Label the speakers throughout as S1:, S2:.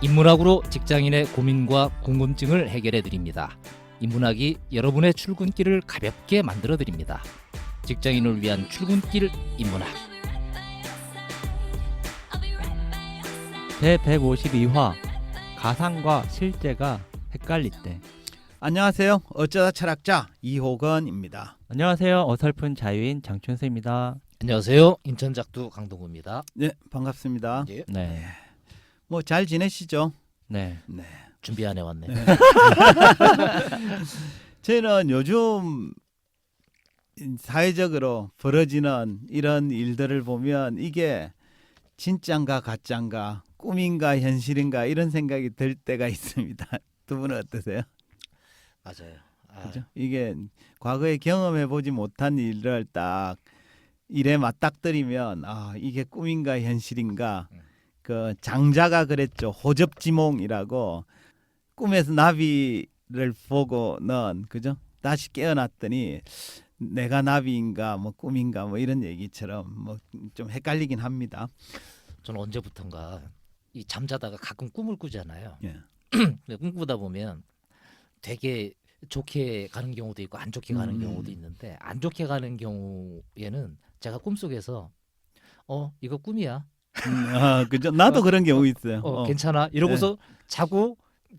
S1: 인문학으로 직장인의 고민과 궁금증을 해결해 드립니다. 인문학이 여러분의 출근길을 가볍게 만들어 드립니다. 직장인을 위한 출근길 인문학.
S2: 제 152화 가상과 실제가 헷갈릴 때
S3: 안녕하세요. 어쩌다 철학자 이호건입니다.
S2: 안녕하세요 어설픈 자유인 장춘수입니다
S1: 안녕하세요. 인천 작두 강동구입니다.
S3: 네, 반갑습니다.
S1: 예.
S2: 네,
S3: 뭐 잘 지내시죠?
S2: 네.
S3: 네.
S1: 준비 안 해왔네.
S3: 네. 저는 요즘 사회적으로 벌어지는 이런 일들을 보면 이게 진짠가 가짠가 꿈인가 현실인가 이런 생각이 들 때가 있습니다. 두 분은 어떠세요?
S1: 맞아요. 아,
S3: 그죠? 이게 과거에 경험해 보지 못한 일을 딱 일에 맞닥뜨리면 아 이게 꿈인가 현실인가
S1: 음.
S3: 그 장자가 그랬죠 호접지몽이라고 꿈에서 나비를 보고는 그죠 다시 깨어났더니 내가 나비인가 뭐 꿈인가 뭐 이런 얘기처럼 뭐 좀 헷갈리긴 합니다.
S1: 저는 언제부턴가 이 잠자다가 가끔 꿈을 꾸잖아요.
S3: 예.
S1: 꿈꾸다 보면 되게 좋게 가는 경우도 있고 안 좋게 가는
S3: 음.
S1: 경우도 있는데 안 좋게 가는 경우에는 제가 꿈속에서 어 이거 꿈이야
S3: 음, 아, 그죠 나도
S1: 어,
S3: 그런 경우 있어요.
S1: 어,
S3: 어.
S1: 괜찮아 이러고서 자고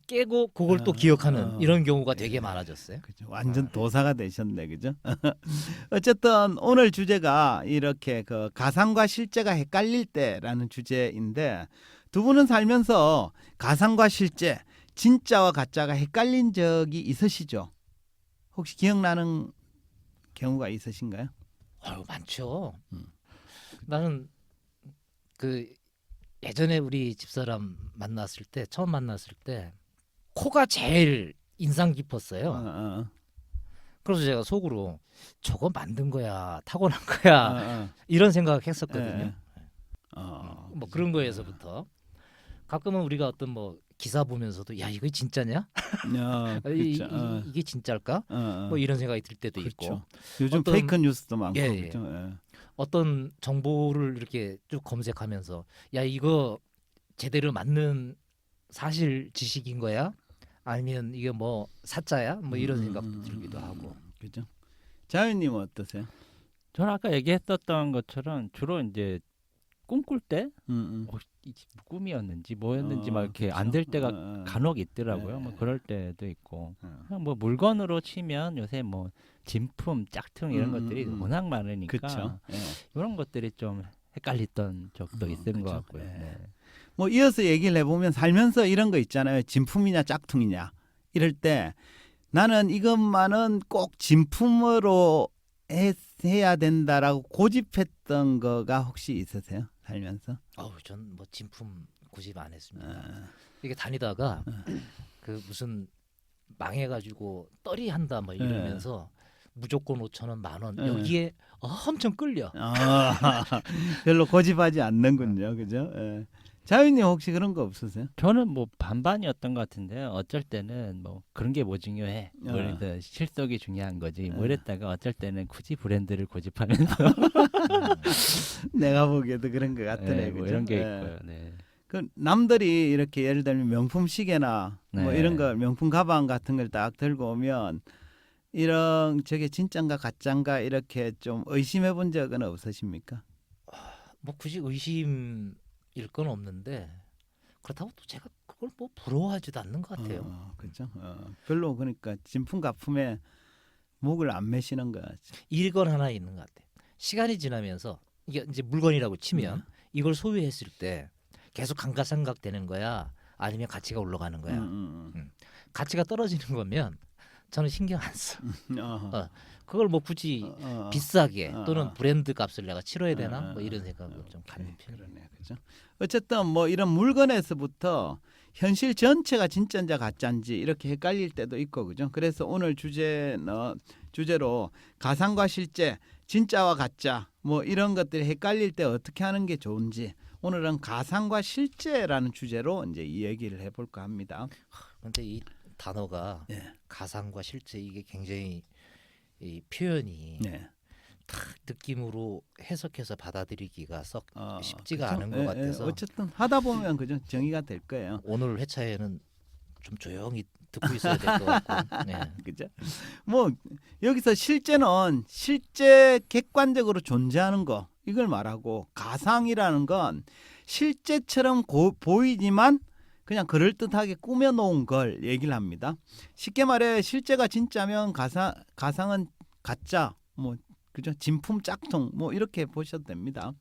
S1: 깨고 그걸 또
S3: 어,
S1: 기억하는
S3: 어.
S1: 이런 경우가
S3: 예.
S1: 되게 많아졌어요.
S3: 그죠. 완전 도사가 되셨네, 그죠? 어쨌든 오늘 주제가 이렇게 그 가상과 실제가 헷갈릴 때라는 주제인데 두 분은 살면서 가상과 실제, 진짜와 가짜가 헷갈린 적이 있으시죠? 혹시 기억나는 경우가 있으신가요?
S1: 아유 많죠.
S3: 음.
S1: 나는 그 예전에 우리 집사람 만났을 때 처음 만났을 때 코가 제일 인상 깊었어요.
S3: 어, 어,
S1: 그래서 제가 속으로 저거 만든 거야 타고난
S3: 어,
S1: 거야
S3: 어,
S1: 이런 생각했었거든요.
S3: 예. 어,
S1: 뭐 그런 거에서부터 가끔은 우리가 어떤 뭐 기사 보면서도 야 이거 진짜냐?
S3: 어,
S1: 이,
S3: 그쵸. 어,
S1: 게 진짜일까?
S3: 어, 어.
S1: 뭐 이런 생각이 들 때도
S3: 그렇죠.
S1: 있고
S3: 요즘
S1: 어떤-
S3: 페이크 뉴스도 많고
S1: 예, 예.
S3: 그죠? 예.
S1: 어떤 정보를 이렇게 쭉 검색하면서 야 이거 제대로 맞는 사실 지식인 거야? 아니면 이게 뭐 사짜야? 뭐 이런
S3: 음,
S1: 생각도
S3: 음,
S1: 들기도
S3: 음,
S1: 하고
S3: 음, 그죠? 자유님은 어떠세요?
S2: 저는 아까 얘기했었던 것처럼 주로 이제 꿈꿀 때
S3: 음, 음.
S2: 어, 이 꿈이었는지 뭐였는지 막
S3: 어,
S2: 이렇게
S3: 그쵸.
S2: 안될 때가
S3: 어, 어.
S2: 간혹 있더라고요.
S3: 네.
S2: 뭐 그럴 때도 있고
S3: 어.
S2: 그냥 뭐 물건으로 치면 요새 뭐 진품, 짝퉁 이런
S3: 음,
S2: 것들이
S3: 음, 음.
S2: 워낙 많으니까
S3: 그렇죠. 예.
S2: 이런 것들이 좀 헷갈렸던 적도
S3: 음,
S2: 있는 것
S3: 그쵸.
S2: 같고요.
S3: 예.
S2: 네.
S3: 뭐 이어서 얘기를 해보면 살면서 이런 거 있잖아요. 진품이냐 짝퉁이냐 이럴 때 나는 이것만은 꼭 진품으로 해, 해야 된다라고 고집했던 거가 혹시 있으세요? 살면서?
S1: 아우 전 뭐 진품 고집 안 했습니다.
S3: 어,
S1: 이게 다니다가 그 무슨 망해가지고 떨이 한다 뭐 이러면서 무조건 5천 원, 만원
S3: 예.
S1: 여기에 엄청 끌려.
S3: 아, 별로 고집하지 않는군요, 그죠? 예. 자유님 혹시 그런 거 없으세요?
S2: 저는 뭐 반반이었던 것 같은데요. 어쩔 때는 뭐 그런 게 뭐 중요해. 뭐
S3: 어.
S2: 이래서 실속이 중요한 거지. 뭐
S3: 어.
S2: 이랬다가 어쩔 때는 굳이 브랜드를 고집하면서
S3: 내가 보기에도 그런 것 같으네,
S2: 네,
S3: 그죠?
S2: 뭐 이런 게
S3: 예.
S2: 있고요. 네.
S3: 그 남들이 이렇게 예를 들면 명품 시계나 뭐
S2: 네.
S3: 이런 거 명품 가방 같은 걸 딱 들고 오면 이런 저게 진짠가 가짠가 이렇게 좀 의심해 본 적은 없으십니까?
S1: 뭐 굳이 의심일 건 없는데 그렇다고 또 제가 그걸 뭐 부러워하지도 않는 것 같아요.
S3: 어, 그죠? 어, 별로 그러니까 진품 가품에 목을 안 매시는 거지.
S1: 일건 하나 있는 것 같아요. 시간이 지나면서 이게 이제 물건이라고 치면
S3: 음.
S1: 이걸 소유했을 때 계속 감가상각 되는 거야, 아니면 가치가 올라가는 거야.
S3: 음, 음,
S1: 가치가 떨어지는 거면 저는 신경 안 써.
S3: 음. 어,
S1: 어, 그걸 뭐 굳이
S3: 어, 어.
S1: 비싸게
S3: 어,
S1: 또는
S3: 어.
S1: 브랜드 값을 내가 치러야 되나
S3: 어,
S1: 뭐
S3: 어,
S1: 이런
S3: 어,
S1: 생각을 좀 갖는 편이에요.
S3: 그러네, 그죠? 어쨌든 뭐 이런 물건에서부터 현실 전체가 진짜인지 가짜인지 이렇게 헷갈릴 때도 있고 그죠? 그래서 오늘 주제는 주제로 가상과 실제, 진짜와 가짜 뭐 이런 것들이 헷갈릴 때 어떻게 하는 게 좋은지 오늘은 가상과 실제라는 주제로 이제 이 얘기를 해볼까 합니다.
S1: 근데 이 단어가
S3: 예.
S1: 가상과 실제 이게 굉장히 이 표현이
S3: 네.
S1: 탁 느낌으로 해석해서 받아들이기가 썩
S3: 어,
S1: 쉽지가
S3: 그쵸?
S1: 않은 것
S3: 예, 예.
S1: 같아서
S3: 어쨌든 하다 보면 그죠 정의가 될 거예요.
S1: 오늘 회차에는 좀 조용히 듣고 있어야 될 것 같고. 네.
S3: 그죠? 뭐 여기서 실제는 실제 객관적으로 존재하는 거 이걸 말하고 가상이라는 건 실제처럼 고, 보이지만 그냥 그럴 듯하게 꾸며 놓은 걸 얘기를 합니다. 쉽게 말해 실제가 진짜면 가상 가상은 가짜 뭐 그죠? 진품 짝퉁 뭐 이렇게 보셔도 됩니다.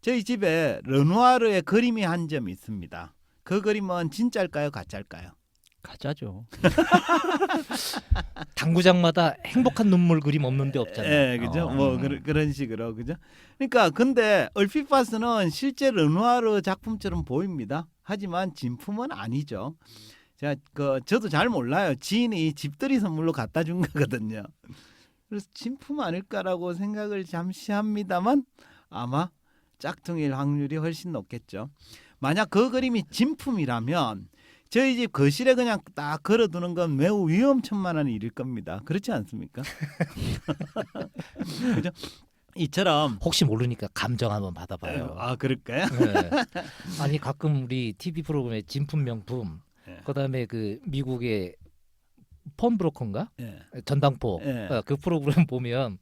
S3: 저희 집에 르누아르의 그림이 한 점 있습니다. 그 그림은 진짜일까요, 가짜일까요?
S2: 가짜죠.
S1: 당구장마다 행복한 눈물 그림 없는 데 없잖아요.
S3: 예, 그죠?
S1: 어.
S3: 뭐
S1: 음.
S3: 그런 그런 식으로 그죠? 그러니까 근데 얼핏 봐서는 실제 르누아르 작품처럼 보입니다. 하지만 진품은 아니죠. 제가 그 저도 잘 몰라요. 지인이 집들이 선물로 갖다 준 거거든요. 그래서 진품 아닐까라고 생각을 잠시 합니다만 아마 짝퉁일 확률이 훨씬 높겠죠. 만약 그 그림이 진품이라면 저희 집 거실에 그냥 딱 걸어두는 건 매우 위험천만한 일일 겁니다. 그렇지 않습니까? 그죠? 이처럼
S1: 혹시 모르니까 감정 한번 받아봐요.
S3: 아 그럴까요?
S1: 네. 아니 가끔 우리 TV 프로그램에 진품 명품,
S3: 예.
S1: 그다음에 그 미국의 펀브로커인가
S3: 예.
S1: 전당포
S3: 예.
S1: 어, 그 프로그램 보면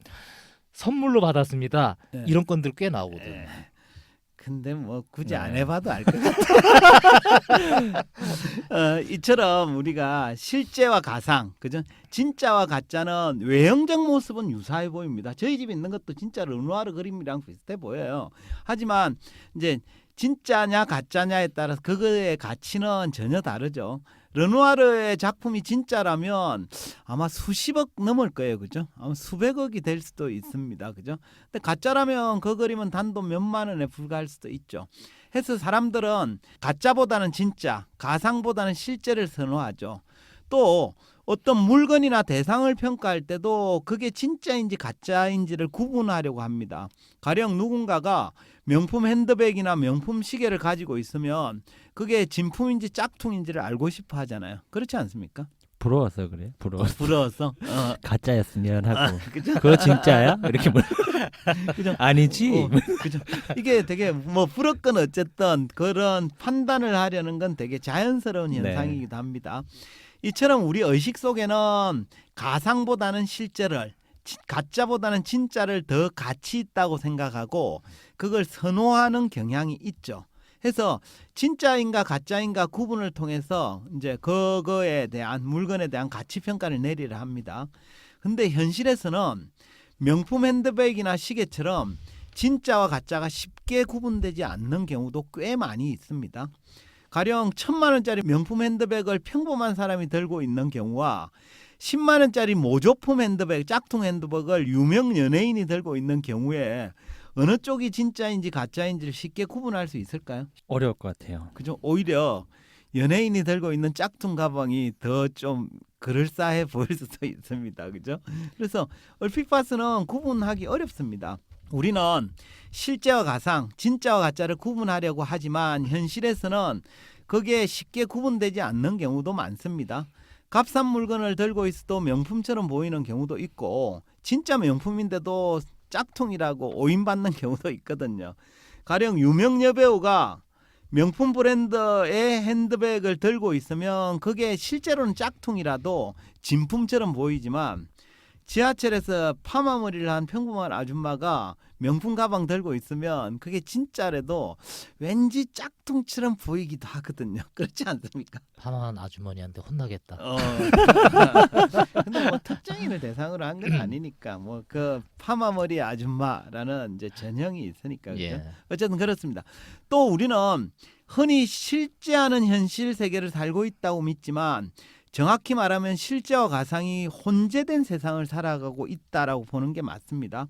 S1: 선물로 받았습니다.
S3: 예.
S1: 이런 건들 꽤 나오거든.
S3: 예. 근데 뭐 굳이
S1: 네.
S3: 안 해봐도 알 것 같아. 어, 이처럼 우리가 실제와 가상, 그죠? 진짜와 가짜는 외형적 모습은 유사해 보입니다. 저희 집에 있는 것도 진짜 르누아르 그림이랑 비슷해 보여요. 하지만 이제 진짜냐 가짜냐에 따라서 그거의 가치는 전혀 다르죠. 르누아르의 작품이 진짜라면 아마 수십억 넘을 거예요, 그죠? 아마 수백억이 될 수도 있습니다, 그죠? 근데 가짜라면 그 그림은 단돈 몇만 원에 불과할 수도 있죠. 해서 사람들은 가짜보다는 진짜, 가상보다는 실제를 선호하죠. 또 어떤 물건이나 대상을 평가할 때도 그게 진짜인지 가짜인지를 구분하려고 합니다. 가령 누군가가 명품 핸드백이나 명품 시계를 가지고 있으면 그게 진품인지 짝퉁인지를 알고 싶어 하잖아요. 그렇지 않습니까?
S2: 부러워서 그래. 부러워.
S3: 부러워서. 어,
S2: 가짜였으면 하고.
S3: 그죠?
S2: 그거 진짜야? 이렇게 물.
S3: 그죠?
S2: 아니지.
S3: 어, 그죠? 이게 되게 뭐 부럽건 어쨌든 그런 판단을 하려는 건 되게 자연스러운
S2: 네.
S3: 현상이기도 합니다. 이처럼 우리 의식 속에는 가상보다는 실제를 지- 가짜보다는 진짜를 더 가치 있다고 생각하고 그걸 선호하는 경향이 있죠. 해서 진짜인가 가짜인가 구분을 통해서 이제 그거에 대한 물건에 대한 가치 평가를 내리려 합니다. 근데 현실에서는 명품 핸드백이나 시계처럼 진짜와 가짜가 쉽게 구분되지 않는 경우도 꽤 많이 있습니다. 가령 천만 원짜리 명품 핸드백을 평범한 사람이 들고 있는 경우와 10만 원짜리 모조품 핸드백, 짝퉁 핸드백을 유명 연예인이 들고 있는 경우에 어느 쪽이 진짜인지 가짜인지를 쉽게 구분할 수 있을까요?
S2: 어려울 것 같아요.
S3: 그죠? 오히려 연예인이 들고 있는 짝퉁 가방이 더 좀 그럴싸해 보일 수도 있습니다. 그죠? 그래서 얼핏 봐서는 구분하기 어렵습니다. 우리는 실제와 가상, 진짜와 가짜를 구분하려고 하지만 현실에서는 그게 쉽게 구분되지 않는 경우도 많습니다. 값싼 물건을 들고 있어도 명품처럼 보이는 경우도 있고 진짜 명품인데도 짝퉁이라고 오인받는 경우도 있거든요. 가령 유명 여배우가 명품 브랜드의 핸드백을 들고 있으면 그게 실제로는 짝퉁이라도 진품처럼 보이지만 지하철에서 파마머리를 한 평범한 아줌마가 명품 가방 들고 있으면 그게 진짜라도 왠지 짝퉁처럼 보이기도 하거든요. 그렇지 않습니까?
S1: 파마한 아주머니한테 혼나겠다.
S3: 어. 근데 뭐 특정인을 대상으로 한 건 아니니까 뭐 그 파마머리 아줌마라는 이제 전형이 있으니까 그죠?
S1: 예.
S3: 어쨌든 그렇습니다. 또 우리는 흔히 실제하는 현실 세계를 살고 있다고 믿지만 정확히 말하면 실제와 가상이 혼재된 세상을 살아가고 있다라고 보는 게 맞습니다.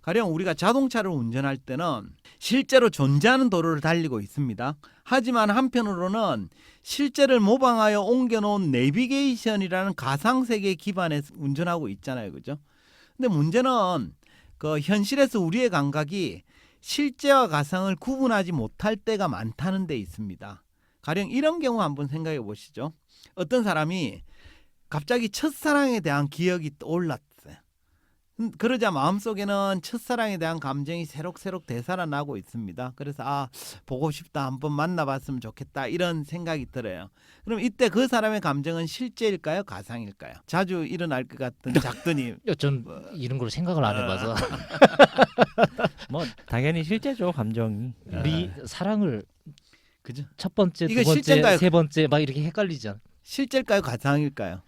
S3: 가령 우리가 자동차를 운전할 때는 실제로 존재하는 도로를 달리고 있습니다. 하지만 한편으로는 실제를 모방하여 옮겨놓은 내비게이션이라는 가상 세계 기반에서 운전하고 있잖아요, 그죠? 근데 문제는 그 현실에서 우리의 감각이 실제와 가상을 구분하지 못할 때가 많다는 데 있습니다. 가령 이런 경우 한번 생각해 보시죠. 어떤 사람이 갑자기 첫사랑에 대한 기억이 떠올랐어요. 음, 그러자 마음속에는 첫사랑에 대한 감정이 새록새록 되살아나고 있습니다. 그래서 아 보고 싶다 한번 만나봤으면 좋겠다 이런 생각이 들어요. 그럼 이때 그 사람의 감정은 실제일까요, 가상일까요? 자주 일어날 것 같은 작두님.
S1: 야, 전 이런 걸 생각을 안 해봐서
S2: 뭐 당연히 실제죠 감정이.
S1: 우리 사랑을
S3: 그죠?
S1: 첫 번째, 두 번째,
S3: 실제인가요?
S1: 세 번째 막 이렇게 헷갈리잖아.
S3: 실제일까요, 가상일까요?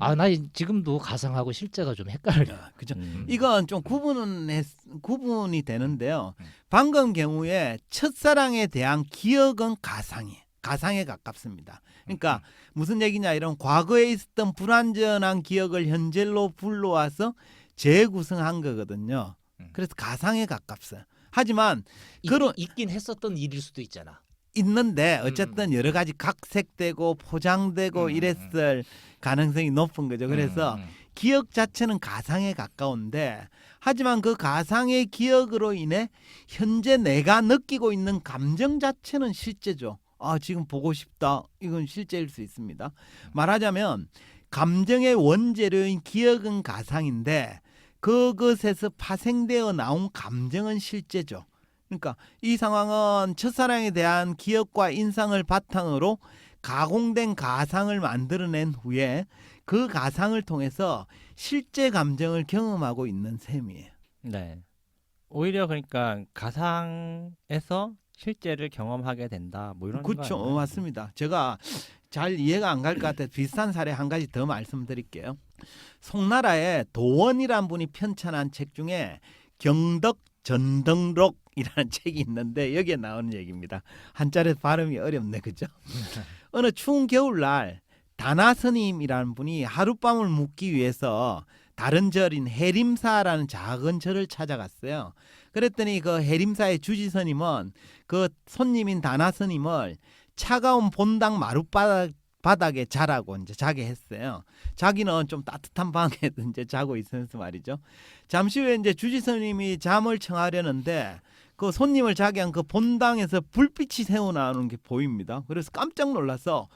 S1: 아, 나 지금도 가상하고 실제가 좀 헷갈려.
S3: 아, 그죠?
S2: 음.
S3: 이건 좀 구분은 했, 구분이 되는데요.
S1: 음.
S3: 방금 경우에 첫사랑에 대한 기억은 가상이 가상에 가깝습니다. 그러니까
S1: 음.
S3: 무슨 얘기냐 이런 과거에 있었던 불완전한 기억을 현재로 불러와서 재구성한 거거든요.
S1: 음.
S3: 그래서 가상에 가깝어요. 하지만
S1: 있,
S3: 그런-
S1: 있긴 했었던 일일 수도 있잖아.
S3: 있는데 어쨌든 여러 가지 각색되고 포장되고
S1: 음,
S3: 이랬을 가능성이 높은 거죠. 그래서
S1: 음, 음.
S3: 기억 자체는 가상에 가까운데 하지만 그 가상의 기억으로 인해 현재 내가 느끼고 있는 감정 자체는 실제죠. 아 지금 보고 싶다. 이건 실제일 수 있습니다. 말하자면 감정의 원재료인 기억은 가상인데 그것에서 파생되어 나온 감정은 실제죠. 그러니까 이 상황은 첫사랑에 대한 기억과 인상을 바탕으로 가공된 가상을 만들어낸 후에 그 가상을 통해서 실제 감정을 경험하고 있는 셈이에요.
S2: 네. 오히려 그러니까 가상에서 실제를 경험하게 된다. 뭐 이런
S3: 그렇죠,
S2: 거
S3: 어? 맞습니다. 제가 잘 이해가 안 갈 것 같아서 비슷한 사례 한 가지 더 말씀드릴게요. 송나라에 도원이란 분이 편찬한 책 중에 경덕 전등록 이라는 책이 있는데 여기에 나오는 얘기입니다. 한자로 발음이 어렵네, 그죠? 어느 추운 겨울날 다나 스님이라는 분이 하룻밤을 묵기 위해서 다른 절인 해림사라는 작은 절을 찾아갔어요. 그랬더니 그 해림사의 주지 스님은 그 손님인 다나 스님을 차가운 본당 마룻바닥 바닥에 자라고 이제 자게 했어요. 자기는 좀 따뜻한 방에 이제 자고 있으면서 말이죠. 잠시 후에 이제 주지 스님이 잠을 청하려는데 그 손님을 자게 한그 본당에서 불빛이 새어 나오는 게 보입니다. 그래서 깜짝 놀라서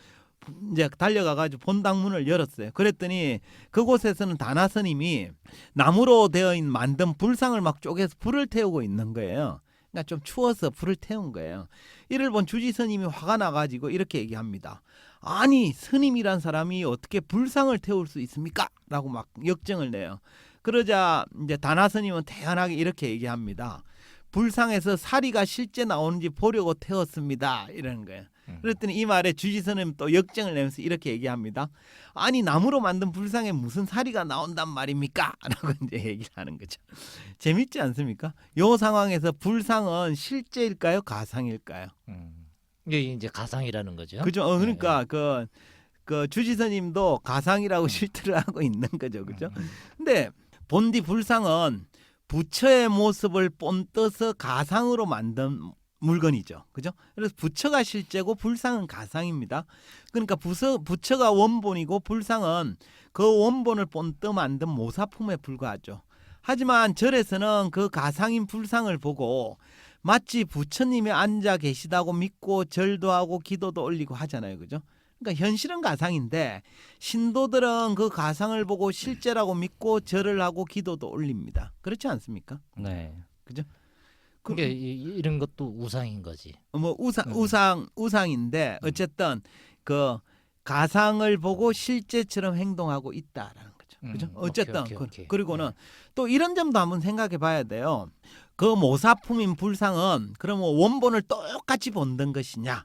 S3: 이제 달려가 가지고 본당 문을 열었어요. 그랬더니 그곳에서는 다나 스님이 나무로 되어 있는 만든 불상을 막 쪼개서 불을 태우고 있는 거예요. 그러니까 좀 추워서 불을 태운 거예요. 이를 본 주지 스님이 화가 나가지고 이렇게 얘기합니다. 아니 스님이란 사람이 어떻게 불상을 태울 수 있습니까? 라고 막 역정을 내요. 그러자 이제 다나 스님은 태연하게 이렇게 얘기합니다. 불상에서 사리가 실제 나오는지 보려고 태웠습니다. 이러는 거예요.
S1: 음.
S3: 그랬더니 이 말에 주지선은 또 역정을 내면서 이렇게 얘기합니다. 아니 나무로 만든 불상에 무슨 사리가 나온단 말입니까? 라고 이제 얘기를 하는 거죠. 재밌지 않습니까? 요 상황에서 불상은 실제일까요? 가상일까요?
S1: 음. 이게 이제 가상이라는 거죠.
S3: 그죠? 어,
S1: 네.
S3: 그러니까 그, 그 주지선님도 가상이라고 실제를 하고 있는 거죠. 그죠?
S1: 음.
S3: 근데 본디 불상은 부처의 모습을 본떠서 가상으로 만든 물건이죠. 그죠? 그래서 부처가 실제고 불상은 가상입니다. 그러니까 부서, 부처가 원본이고 불상은 그 원본을 본떠 만든 모사품에 불과하죠. 하지만 절에서는 그 가상인 불상을 보고 마치 부처님이 앉아 계시다고 믿고 절도 하고 기도도 올리고 하잖아요. 그죠? 그러니까 현실은 가상인데 신도들은 그 가상을 보고 실제라고 믿고 절을 하고 기도도 올립니다. 그렇지 않습니까?
S2: 네.
S3: 그,
S1: 그게 이- 이런 것도 우상인 거지.
S3: 뭐 우상
S1: 음.
S3: 우상 우상인데 어쨌든 그 가상을 보고 실제처럼 행동하고 있다라는 거죠. 그죠?
S1: 음,
S3: 어쨌든
S1: 오케이, 오케이,
S3: 그-
S1: 오케이.
S3: 그리고는 또 이런 점도 한번 생각해 봐야 돼요. 그 모사품인 불상은 그러면 원본을 똑같이 본던 것이냐?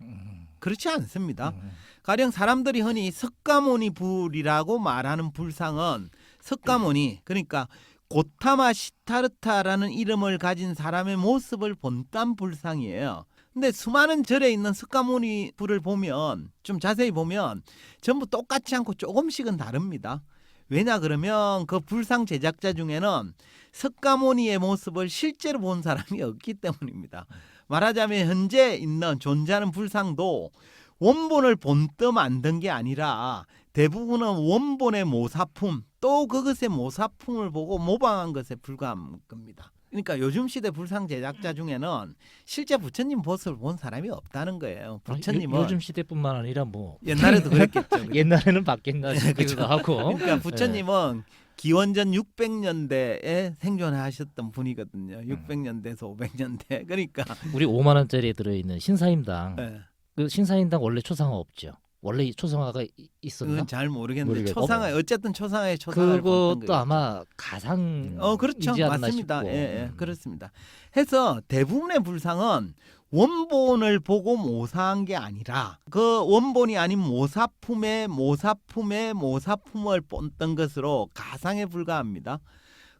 S1: 음,
S3: 그렇지 않습니다.
S1: 음,
S3: 가령 사람들이 흔히 석가모니 불이라고 말하는 불상은 석가모니 그러니까 고타마 시타르타라는 이름을 가진 사람의 모습을 본딴 불상이에요. 근데 수많은 절에 있는 석가모니 불을 보면 좀 자세히 보면 전부 똑같지 않고 조금씩은 다릅니다. 왜냐 그러면 그 불상 제작자 중에는 석가모니의 모습을 실제로 본 사람이 없기 때문입니다. 말하자면 현재 있는 존재하는 불상도 원본을 본떠 만든 게 아니라 대부분은 원본의 모사품 또 그것의 모사품을 보고 모방한 것에 불과한 겁니다. 그러니까 요즘 시대 불상 제작자 중에는 실제 부처님 모습을 본 사람이 없다는 거예요. 부처님은
S1: 요, 요즘 시대뿐만 아니라 뭐
S3: 옛날에도 그랬겠죠.
S1: 옛날에는 바뀌었나 싶기도 하고.
S3: 그러니까 부처님은 기원전 600년대에 생존하셨던 분이거든요.
S1: 음.
S3: 600년대에서 500년대. 그러니까
S1: 우리 5만 원짜리에 들어있는 신사임당.
S3: 예,
S1: 그 신사임당 원래 초상화 없죠. 원래 초상화가 이- 있었나?
S3: 그건 잘 모르겠는데
S2: 모르겠-
S3: 초상화 어쨌든 초상화의 초상화를 봤던
S1: 그것도. 아마 가상.
S3: 어 그렇죠 맞습니다. 예, 예
S1: 음.
S3: 그렇습니다. 해서 대부분의 불상은 원본을 보고 모사한 게 아니라 그 원본이 아닌 모사품의 모사품의 모사품을 본던 것으로 가상에 불과합니다.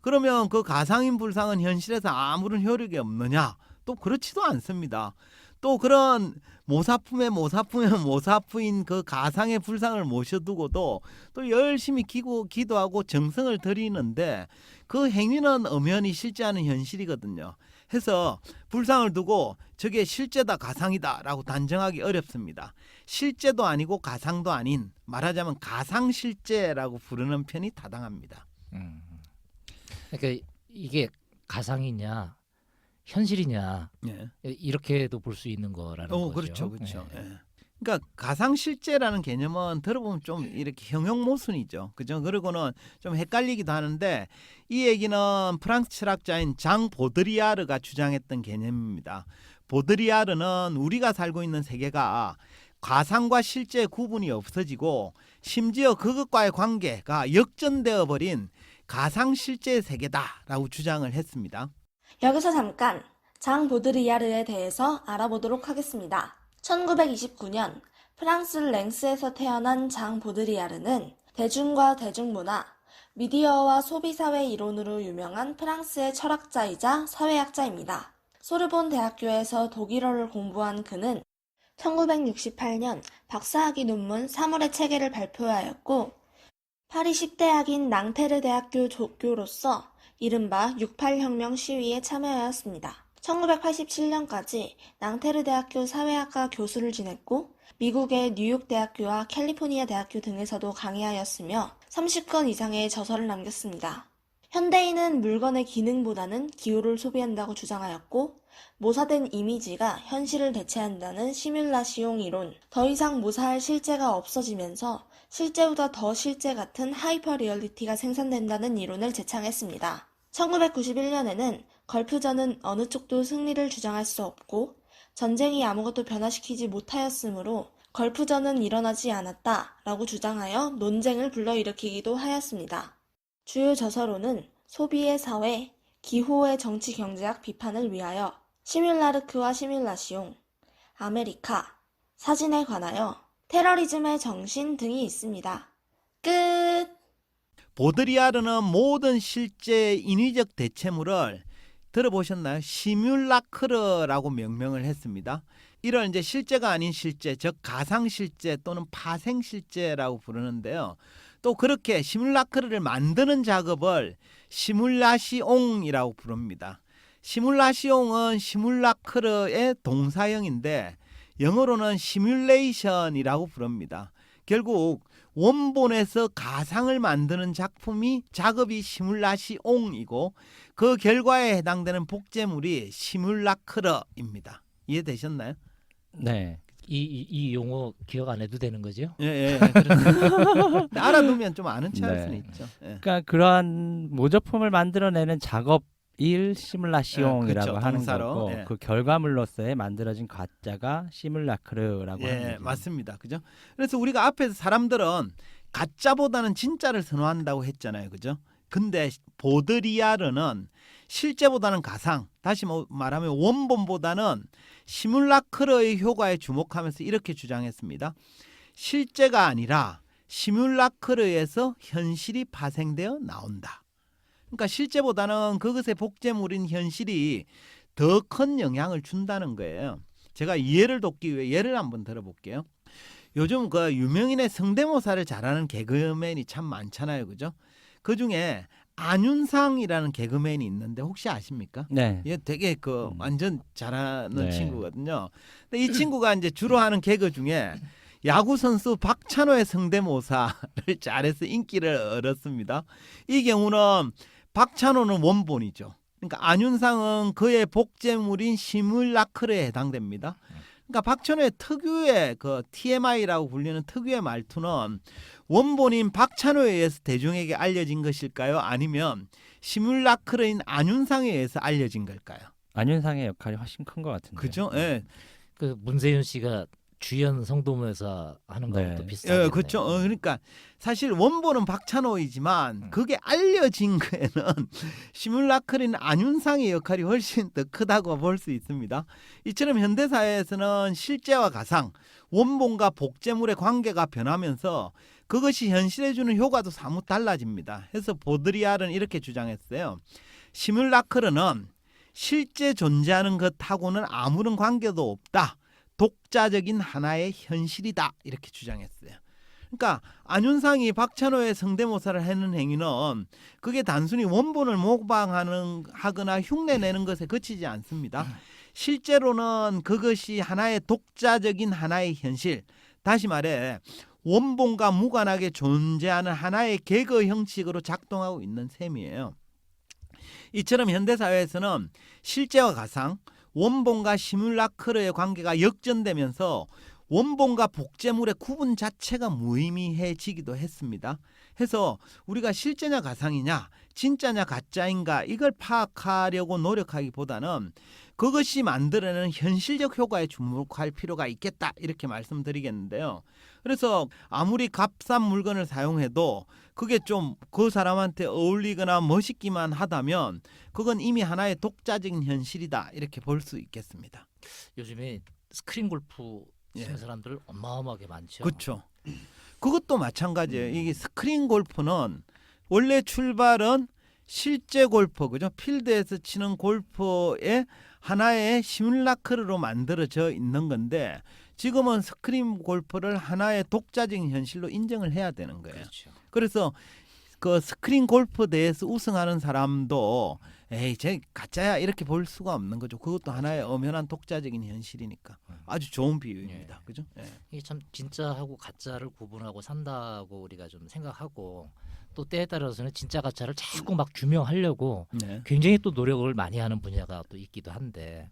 S3: 그러면 그 가상인 불상은 현실에서 아무런 효력이 없느냐? 또 그렇지도 않습니다. 또 그런 모사품의 모사품의 모사품인 그 가상의 불상을 모셔두고도 또 열심히 기고 기도하고 정성을 드리는데 그 행위는 엄연히 실제하는 현실이거든요. 해서 불상을 두고 저게 실제다 가상이다라고 단정하기 어렵습니다. 실제도 아니고 가상도 아닌 말하자면 가상 실제라고 부르는 편이 타당합니다.
S1: 음. 그러니까 이게 가상이냐 현실이냐
S3: 예.
S1: 이렇게도 볼 수 있는 거라는
S3: 어,
S1: 거죠.
S3: 그렇죠, 그렇죠.
S1: 예.
S3: 예. 그러니까 가상 실제라는 개념은 들어보면 좀 이렇게 형용 모순이죠. 그죠? 그리고는 좀 헷갈리기도 하는데 이 얘기는 프랑스 철학자인 장 보드리아르가 주장했던 개념입니다. 보드리아르는 우리가 살고 있는 세계가 가상과 실제 구분이 없어지고 심지어 그것과의 관계가 역전되어 버린 가상 실제 세계다라고 주장을 했습니다.
S4: 여기서 잠깐 장 보드리아르에 대해서 알아보도록 하겠습니다. 1929년 프랑스 랭스에서 태어난 장 보드리아르는 대중과 대중문화, 미디어와 소비사회 이론으로 유명한 프랑스의 철학자이자 사회학자입니다. 소르본 대학교에서 독일어를 공부한 그는 1968년 박사학위 논문 3월의 체계를 발표하였고 파리 10대학인 낭테르 대학교 조교로서 이른바 68혁명 시위에 참여하였습니다. 1987년까지 낭테르 대학교 사회학과 교수를 지냈고 미국의 뉴욕 대학교와 캘리포니아 대학교 등에서도 강의하였으며 30권 이상의 저서를 남겼습니다. 현대인은 물건의 기능보다는 기호를 소비한다고 주장하였고 모사된 이미지가 현실을 대체한다는 시뮬라시옹 이론, 더 이상 모사할 실제가 없어지면서 실제보다 더 실제 같은 하이퍼 리얼리티가 생산된다는 이론을 제창했습니다. 1991년에는 걸프전은 어느 쪽도 승리를 주장할 수 없고 전쟁이 아무것도 변화시키지 못하였으므로 걸프전은 일어나지 않았다 라고 주장하여 논쟁을 불러일으키기도 하였습니다. 주요 저서로는 소비의 사회, 기호의 정치 경제학 비판을 위하여 시뮬라르크와 시뮬라시옹, 아메리카, 사진에 관하여 테러리즘의 정신 등이 있습니다. 끝!
S3: 보드리아르는 모든 실제 인위적 대체물을 들어보셨나요? 시뮬라크르라고 명명을 했습니다. 이걸 이제 실제가 아닌 실제, 즉 가상 실제 또는 파생 실제라고 부르는데요. 또 그렇게 시뮬라크르를 만드는 작업을 시뮬라시옹이라고 부릅니다. 시뮬라시옹은 시뮬라크르의 동사형인데 영어로는 시뮬레이션이라고 부릅니다. 결국 원본에서 가상을 만드는 작품이 작업이 시뮬라시옹이고 그 결과에 해당되는 복제물이 시뮬라크르입니다. 이해되셨나요?
S2: 네.
S1: 이, 이, 이 용어 기억 안 해도 되는 거죠?
S3: 예, 예, 예. 알아두면 좀 아는 체할
S2: 네.
S3: 수는 있죠. 예.
S2: 그러니까 그러한 모조품을 만들어내는 작업 일 시뮬라시옹이라고
S3: 예, 그렇죠.
S2: 하는
S3: 동사로,
S2: 거고
S3: 예.
S2: 그 결과물로서의 만들어진 가짜가 시뮬라크르라고 하는
S3: 예,
S2: 거죠.
S3: 맞습니다. 그죠? 그래서 우리가 앞에서 사람들은 가짜보다는 진짜를 선호한다고 했잖아요. 그죠? 근데 보드리아르는 실제보다는 가상, 다시 뭐 말하면 원본보다는 시뮬라크르의 효과에 주목하면서 이렇게 주장했습니다. 실제가 아니라 시뮬라크르에서 현실이 파생되어 나온다. 그러니까 실제보다는 그것의 복제물인 현실이 더 큰 영향을 준다는 거예요. 제가 이해를 돕기 위해 예를 한번 들어볼게요. 요즘 그 유명인의 성대모사를 잘하는 개그맨이 참 많잖아요, 그죠? 그 중에 안윤상이라는 개그맨이 있는데 혹시 아십니까?
S2: 네.
S3: 얘 되게 그
S2: 음.
S3: 완전 잘하는
S2: 네.
S3: 친구거든요. 근데 이 친구가 이제 주로 하는 개그 중에 야구 선수 박찬호의 성대모사를 잘해서 인기를 얻었습니다. 이 경우는 박찬호는 원본이죠. 그러니까 안윤상은 그의 복제물인 시뮬라크에 해당됩니다. 그러니까 박찬호의 특유의 그 TMI라고 불리는 특유의 말투는 원본인 박찬호에 의해서 대중에게 알려진 것일까요? 아니면 시뮬라크인 안윤상에 의해서 알려진 걸까요?
S2: 안윤상의 역할이 훨씬 큰 것 같은데.
S3: 그죠? 예.
S1: 그 문세윤 씨가 주연 성도모에서 하는
S2: 네.
S1: 것도 비슷하게.
S3: 예, 그렇죠. 어, 그러니까 사실 원본은 박찬호이지만
S1: 음.
S3: 그게 알려진 거에는 시뮬라크린 안윤상의 역할이 훨씬 더 크다고 볼 수 있습니다. 이처럼 현대 사회에서는 실제와 가상, 원본과 복제물의 관계가 변하면서 그것이 현실에 주는 효과도 사뭇 달라집니다. 그래서 보드리알은 이렇게 주장했어요. 시뮬라크르는 실제 존재하는 것하고는 아무런 관계도 없다. 독자적인 하나의 현실이다 이렇게 주장했어요. 그러니까 안윤상이 박찬호의 성대모사를 하는 행위는 그게 단순히 원본을 모방하는 하거나 흉내내는 것에 그치지 않습니다. 실제로는 그것이 하나의 독자적인 하나의 현실. 다시 말해 원본과 무관하게 존재하는 하나의 개그 형식으로 작동하고 있는 셈이에요. 이처럼 현대 사회에서는 실제와 가상, 원본과 시뮬라크르의 관계가 역전되면서 원본과 복제물의 구분 자체가 무의미해지기도 했습니다. 해서 우리가 실제냐 가상이냐, 진짜냐 가짜인가 이걸 파악하려고 노력하기보다는 그것이 만들어내는 현실적 효과에 주목할 필요가 있겠다 이렇게 말씀드리겠는데요. 그래서 아무리 값싼 물건을 사용해도 그게 좀 그 사람한테 어울리거나 멋있기만 하다면 그건 이미 하나의 독자적인 현실이다 이렇게 볼 수 있겠습니다.
S1: 요즘에 스크린 골프 치는
S3: 예.
S1: 사람들 어마어마하게 많죠.
S3: 그렇죠. 그것도 마찬가지예요. 이게 스크린 골프는 원래 출발은 실제 골프 그죠? 필드에서 치는 골프의 하나의 시뮬라크로 만들어져 있는 건데 지금은 스크린 골프를 하나의 독자적인 현실로 인정을 해야 되는 거예요.
S1: 그렇죠.
S3: 그래서 그 스크린 골프 대회에서 우승하는 사람도 에이 쟤 가짜야 이렇게 볼 수가 없는 거죠. 그것도 하나의 엄연한 독자적인 현실이니까 아주 좋은 비유입니다. 그죠? 예.
S1: 이게 참 진짜하고 가짜를 구분하고 산다고 우리가 좀 생각하고 또 때에 따라서는 진짜 가짜를 자꾸 막 규명하려고
S3: 네.
S1: 굉장히 또 노력을 많이 하는 분야가 또 있기도 한데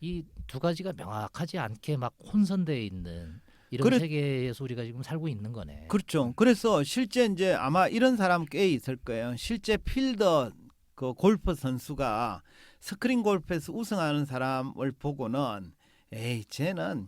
S1: 이 두 가지가 명확하지 않게 막 혼선되어 있는 이런
S3: 그래-
S1: 세계에서 우리가 지금 살고 있는 거네.
S3: 그렇죠. 그래서 실제 이제 아마 이런 사람 꽤 있을 거예요. 실제 필더 그 골프 선수가 스크린 골프에서 우승하는 사람을 보고는 에이 쟤는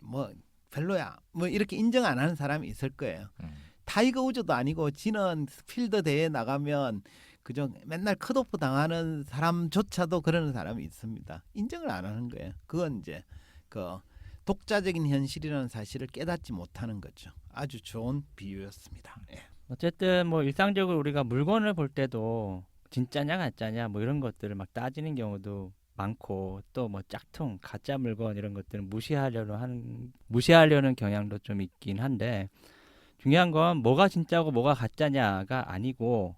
S3: 뭐 별로야 뭐 이렇게 인정 안 하는 사람이 있을 거예요.
S1: 음.
S3: 타이거 우즈도 아니고 지는 필드 대회 나가면 그저 맨날 컷오프 당하는 사람조차도 그러는 사람이 있습니다. 인정을 안 하는 거예요. 그건 이제 그 독자적인 현실이라는 사실을 깨닫지 못하는 거죠. 아주 좋은 비유였습니다. 예.
S2: 어쨌든 뭐 일상적으로 우리가 물건을 볼 때도 진짜냐 가짜냐 뭐 이런 것들을 막 따지는 경우도 많고 또 뭐 짝퉁 가짜 물건 이런 것들은 무시하려는 하는 무시하려는 경향도 좀 있긴 한데 중요한 건 뭐가 진짜고 뭐가 가짜냐가 아니고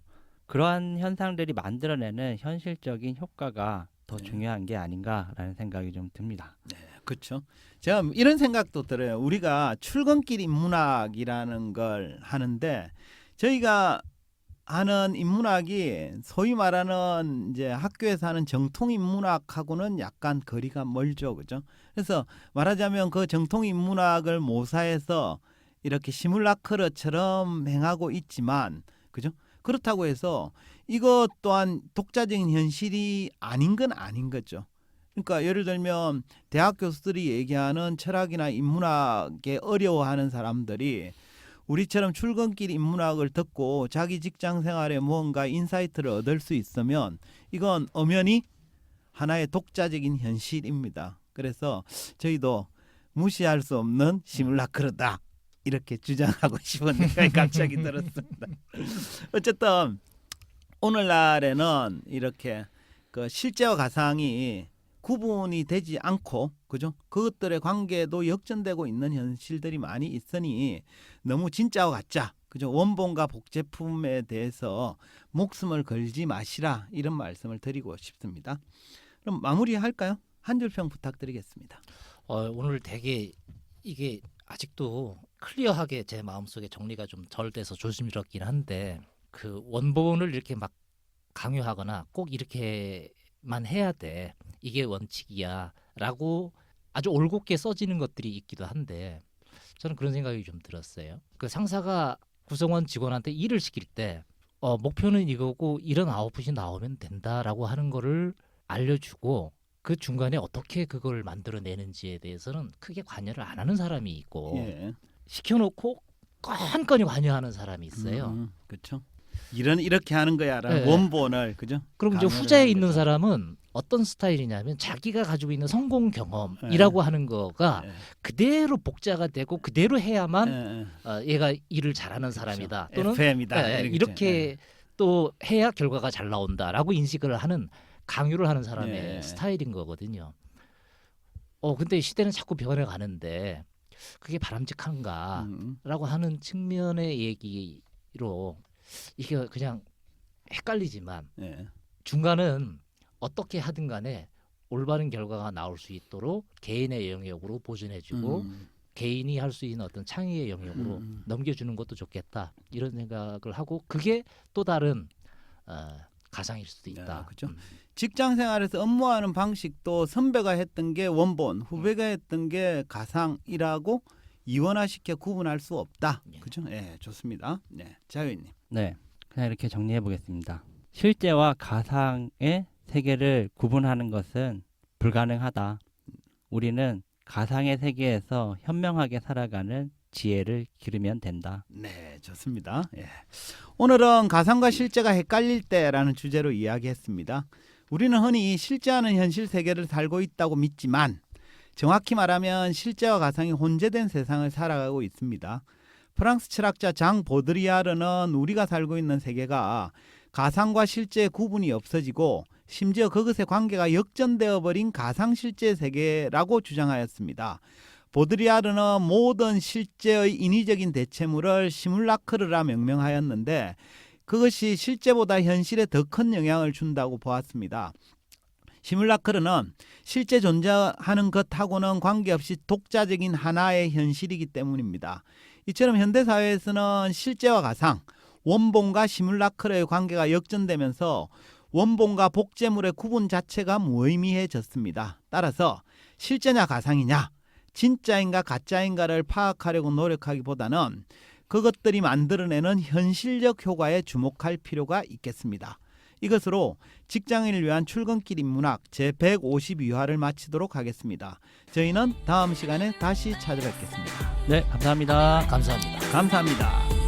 S2: 그러한 현상들이 만들어내는 현실적인 효과가 더
S3: 네.
S2: 중요한 게 아닌가라는 생각이 좀 듭니다.
S3: 그렇죠. 제가 이런 생각도 들어요. 우리가 출근길 인문학이라는 걸 하는데 저희가 하는 인문학이 소위 말하는 이제 학교에서 하는 정통 인문학하고는 약간 거리가 멀죠, 그죠? 그래서 말하자면 그 정통 인문학을 모사해서 이렇게 시뮬라크르처럼 행하고 있지만, 그죠? 그렇다고 해서 이것 또한 독자적인 현실이 아닌 건 아닌 거죠. 그러니까 예를 들면 대학 교수들이 얘기하는 철학이나 인문학에 어려워하는 사람들이 우리처럼 출근길 인문학을 듣고 자기 직장 생활에 무언가 인사이트를 얻을 수 있으면 이건 엄연히 하나의 독자적인 현실입니다. 그래서 저희도 무시할 수 없는 시뮬라크르다 이렇게 주장하고 싶은 생각이 갑자기 들었습니다. 어쨌든 오늘날에는 이렇게 그 실제와 가상이 구분이 되지 않고 그죠? 그것들의 관계도 역전되고 있는 현실들이 많이 있으니 너무 진짜와 가짜 그죠? 원본과 복제품에 대해서 목숨을 걸지 마시라 이런 말씀을 드리고 싶습니다. 그럼 마무리할까요? 한 줄 평 부탁드리겠습니다.
S1: 어, 오늘 되게 이게 아직도 클리어하게 제 마음속에 정리가 좀 덜 돼서 조심스럽긴 한데 그 원본을 이렇게 막 강요하거나 꼭 이렇게만 해야 돼. 이게 원칙이야라고 아주 올곧게 써지는 것들이 있기도 한데 저는 그런 생각이 좀 들었어요. 그 상사가 구성원 직원한테 일을 시킬 때 어, 목표는 이거고 이런 아웃풋이 나오면 된다라고 하는 거를 알려주고 그 중간에 어떻게 그걸 만들어내는지에 대해서는 크게 관여를 안 하는 사람이 있고
S3: 예.
S1: 시켜놓고 건건히 관여하는 사람이 있어요.
S3: 음, 그렇죠. 이런 이렇게 하는 거야라는
S1: 네.
S3: 원본을 그죠?
S1: 그럼 이제 후자에 있는
S3: 거죠.
S1: 사람은 어떤 스타일이냐면 자기가 가지고 있는 성공 경험이라고 하는 거가
S3: 예.
S1: 그대로 복자가 되고 그대로 해야만
S3: 예, 예.
S1: 어, 얘가 일을 잘하는 사람이다.
S3: 그렇죠.
S1: 또는
S3: FM이다.
S1: 예, 예,
S3: 이렇게,
S1: 이렇게 또 해야 결과가 잘 나온다라고 인식을 하는 강요를 하는 사람의
S3: 예.
S1: 스타일인 거거든요. 어 근데 시대는 자꾸 변해 가는데 그게 바람직한가라고
S3: 음,
S1: 하는 측면의 얘기로 이게 그냥 헷갈리지만
S3: 예.
S1: 중간은 어떻게 하든 간에 올바른 결과가 나올 수 있도록 개인의 영역으로 보존해주고
S3: 음,
S1: 개인이 할 수 있는 어떤 창의의 영역으로
S3: 음.
S1: 넘겨주는 것도 좋겠다 이런 생각을 하고 그게 또 다른 어, 가상일 수도 있다.
S3: 야, 그죠?
S1: 음.
S3: 직장 생활에서 업무하는 방식도 선배가 했던 게 원본, 후배가 했던 게 가상이라고 이원화시켜 구분할 수 없다.
S1: 예.
S3: 그죠? 예, 좋습니다. 네, 자유님.
S2: 네, 그냥 이렇게 정리해 보겠습니다. 실제와 가상의 세계를 구분하는 것은 불가능하다. 우리는 가상의 세계에서 현명하게 살아가는 지혜를 기르면 된다.
S3: 네, 좋습니다. 예. 오늘은 가상과 실제가 헷갈릴 때라는 주제로 이야기했습니다. 우리는 흔히 실제 하는 현실 세계를 살고 있다고 믿지만 정확히 말하면 실제와 가상이 혼재된 세상을 살아가고 있습니다. 프랑스 철학자 장 보드리아르는 우리가 살고 있는 세계가 가상과 실제의 구분이 없어지고 심지어 그것의 관계가 역전되어 버린 가상 실제 세계라고 주장하였습니다. 보드리아르는 모든 실제의 인위적인 대체물을 시뮬라크르라 명명하였는데 그것이 실제보다 현실에 더 큰 영향을 준다고 보았습니다. 시뮬라크르는 실제 존재하는 것하고는 관계없이 독자적인 하나의 현실이기 때문입니다. 이처럼 현대 사회에서는 실제와 가상, 원본과 시뮬라크르의 관계가 역전되면서 원본과 복제물의 구분 자체가 무의미해졌습니다. 따라서 실제냐 가상이냐, 진짜인가 가짜인가를 파악하려고 노력하기보다는 그것들이 만들어내는 현실적 효과에 주목할 필요가 있겠습니다. 이것으로 직장인을 위한 출근길 인문학 제152화를 마치도록 하겠습니다. 저희는 다음 시간에 다시 찾아뵙겠습니다.
S2: 네, 감사합니다.
S1: 감사합니다.
S3: 감사합니다.